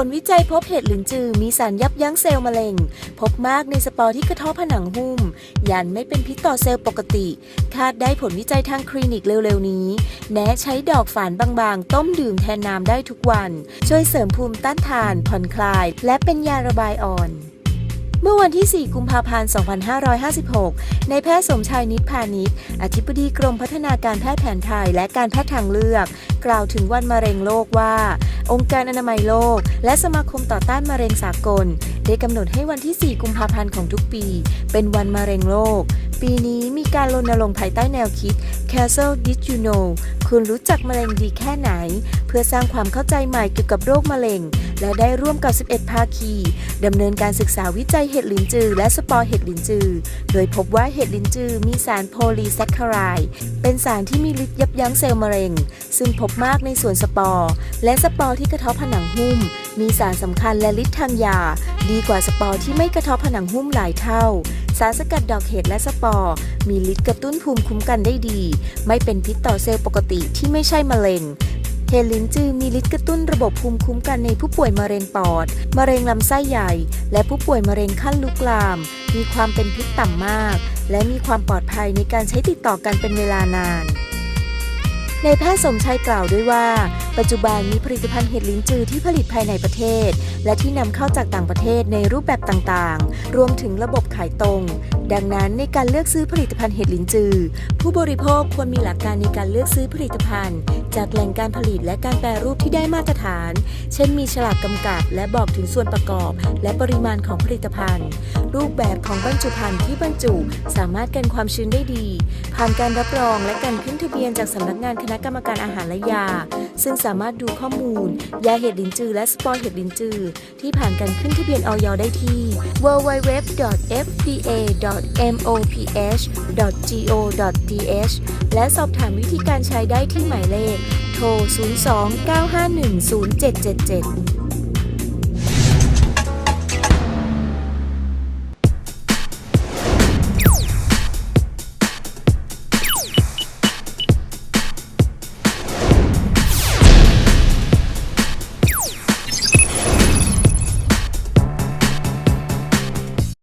ผลวิจัยพบเห็ดหลินจือมีสารยับยั้งเซลล์มะเร็ง พบมากในสปอร์ที่กระเทาะผนังหุ้ม ยันไม่เป็นพิษต่อเซลล์ปกติ คาดได้ผลวิจัยทางคลินิกเร็วๆนี้ แนะใช้ดอกฝานบางๆ ต้มดื่มแทนน้ำได้ทุกวัน ช่วยเสริมภูมิต้านทาน ผ่อนคลาย และเป็นยาระบายอ่อน มื่อวันที่ 4 กุมภาพันธ์ 2556 ในแพทย์สมชายนิดพาณิชย์อธิบดีกรมพัฒนาการแพทย์แผนไทยและการแพทย์ทางเลือก กล่าวถึงวันมะเร็งโลกว่า องค์การอนามัยโลก และสมาคมต่อต้านมะเร็งสากล ได้กำหนดให้วันที่ 4 กุมภาพันธ์ของทุกปี เป็นวันมะเร็งโลก ปีนี้มีการรณรงค์ภายใต้แนวคิด Castle Did You Know คุณรู้จักมะเร็งดีแค่ไหน เพื่อสร้างความเข้าใจใหม่เกี่ยวกับโรคมะเร็ง และได้ร่วมกับ 11 ภาคีดำเนินการศึกษาวิจัยเห็ดหลินจือ และสปอร์เห็ดหลินจือ โดยพบว่าเห็ดหลินจือมีสารโพลีแซคคารด์เป็นสารที่มีฤทธิ์ยับยั้งเซลล์มะเร็ง ซึ่งพบมากในส่วนสปอร์ และสปอร์ที่กระทาะผนังหุ้ม มีสารสำคัญและฤทธิ์ทางยา ดีกว่าสปอร์ที่ไม่กระทาะผนังหุ้มหลายเท่าสารสกัดดอกเห็ดและสปอร์มีฤทธิ์กระตุ้นภูมิคุ้มกันได้ดี ไม่เป็นพิษต่อเซลล์ปกติที่ไม่ใช่มะเร็ง เฮลินจือมีฤทธิ์กระตุ้นระบบภูมิคุ้มกันในผู้ป่วยมะเร็งปอด มะเร็งลำไส้ใหญ่ และผู้ป่วยมะเร็งขั้นลุกลาม มีความเป็นพิษต่ำมาก และมีความปลอดภัยในการใช้ติดต่อกันเป็นเวลานาน ในแพทย์สมชัยกล่าวด้วยว่า ปัจจุบันมีผลิตภัณฑ์เห็ดลิ้นจือที่ผลิตภายในประเทศ และที่นำเข้าจากต่างประเทศในรูปแบบต่างๆ รวมถึงระบบขายตรง ดังนั้นในการเลือกซื้อผลิตภัณฑ์เห็ดลิ้นจือ ผู้บริโภคควรมีหลักการในการเลือกซื้อผลิตภัณฑ์ จากแหล่งการผลิตและการแปรรูปที่ได้มาตรฐาน เช่นมีฉลากกำกับ และบอกถึงส่วนประกอบ และปริมาณของผลิตภัณฑ์ รูปแบบของบรรจุภัณฑ์ที่บรรจุสามารถกันความชื้นได้ดี ผ่านการรับรองและการขึ้นทะเบียนจากสำนักงานคณะกรรมการอาหารและยา ซึ่งสามารถดูข้อมูล ยาเห็ดลินจือ และสปอร์เห็ดลินจือ ที่ผ่านการขึ้นทะเบียนออยได้ที่ www.fda.moph.go.th และสอบถามวิธีการใช้ได้ที่หมายเลข โทร 02 951 0777